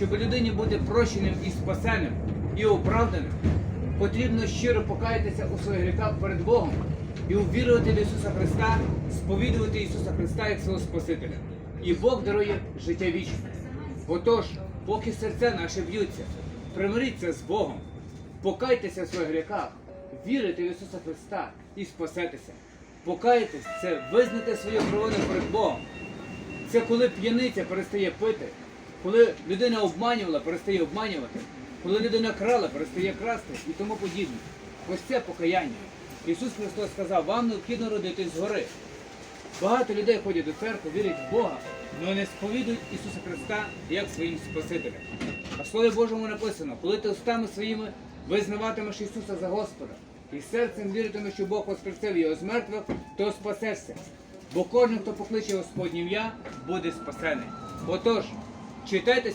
щоб людині бути прощеним і спасеним, і оправданим, потрібно щиро покаятися у своїх гріхах перед Богом і увірувати в Ісуса Христа, сповідувати Ісуса Христа як свого Спасителя. І Бог дарує життя вічне. Отож, поки серця наші б'ються, примиріться з Богом, покайтеся в своїх гріхах, вірите в Ісуса Христа і спасетеся. Покаятись це визнати свою провину перед Богом. Це коли п'яниця перестає пити, коли людина обманювала, перестає обманювати, коли людина крала, перестає красти і тому подібне. Ось це покаяння. Ісус Христос сказав, вам необхідно родитись згори. Багато людей ходять до церкви, вірять в Бога, але не сповідують Ісуса Христа як своїм Спасителем. А в Слові Божому написано, коли ти устами своїми визнаватимеш Ісуса за Господа і серцем віритимеш, що Бог воскресив його з мертвих, то спасешся. Бо кожен, хто покличе Господнє ім'я, буде спасений. Отож, читайте